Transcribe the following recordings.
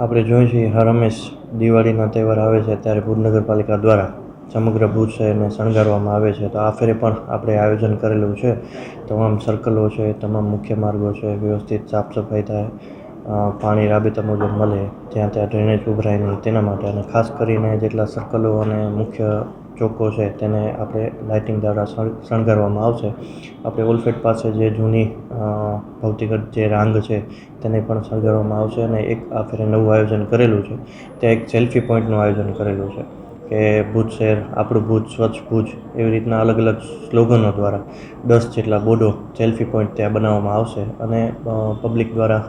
આપણે જોઈએ છીએ હર હંમેશ દિવાળીનો તહેવાર આવે છે ત્યારે ભુજ નગરપાલિકા દ્વારા સમગ્ર ભુજ શહેરને શણગારવામાં આવે છે. તો આ ફેરે પણ આપણે આયોજન કરેલું છે. તમામ સર્કલો છે, તમામ મુખ્ય માર્ગો છે, વ્યવસ્થિત સાફ સફાઈ થાય પાણી રાબેતા મુજબ મળે ત્યાં ત્યાં ડ્રેનેજ ઉભરાય નહીં તેના માટે અને ખાસ કરીને જેટલા સર્કલો અને મુખ્ય ચોકો છે તેને આપણે લાઇટિંગ દ્વારા શણગારવામાં આવશે. આપણે ઓલફેટ પાસે જે જૂની અ, જે રાંગ છે તેને પણ શણગારવામાં આવશે અને એક આ ફેરે નવું આયોજન કરેલું છે. ત્યાં એક સેલ્ફી પોઈન્ટનું આયોજન કરેલું છે કે ભુજ શહેર આપણું ભુજ સ્વચ્છ ભુજ એવી રીતના અલગ અલગ સ્લોગનો દ્વારા દસ જેટલા બોર્ડો સેલ્ફી પોઈન્ટ ત્યાં બનાવવામાં આવશે અને પબ્લિક દ્વારા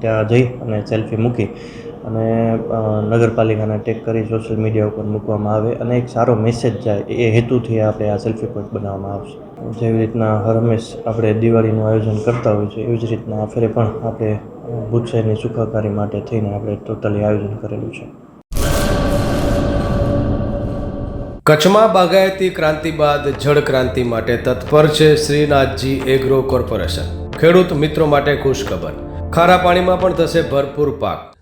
ત્યાં જઈ અને સેલ્ફી મૂકી અને નગરપાલિકાને ટેગ કરી સોશિયલ મીડિયા ઉપર મૂકવામાં આવે અને એક સારો મેસેજ જાય એ હેતુથી આપણે આ સેલ્ફી પોઈન્ટ બનાવવામાં આવશે. જેવી રીતના હર હંમેશ આપણે દિવાળીનું આયોજન કરતા હોઈએ છીએ એવી જ રીતના આ પણ આપણે શહેરની સુખાકારી માટે થઈને આપણે ટોટલી આયોજન કરેલું છે. કચ્છમાં બાગાયતી ક્રાંતિ બાદ જળ ક્રાંતિ માટે તત્પર છે શ્રીનાથજી એગ્રો કોર્પોરેશન. ખેડૂત મિત્રો માટે ખુશખબર. ખારા પાણીમાં પણ થશે ભરપૂર પાક.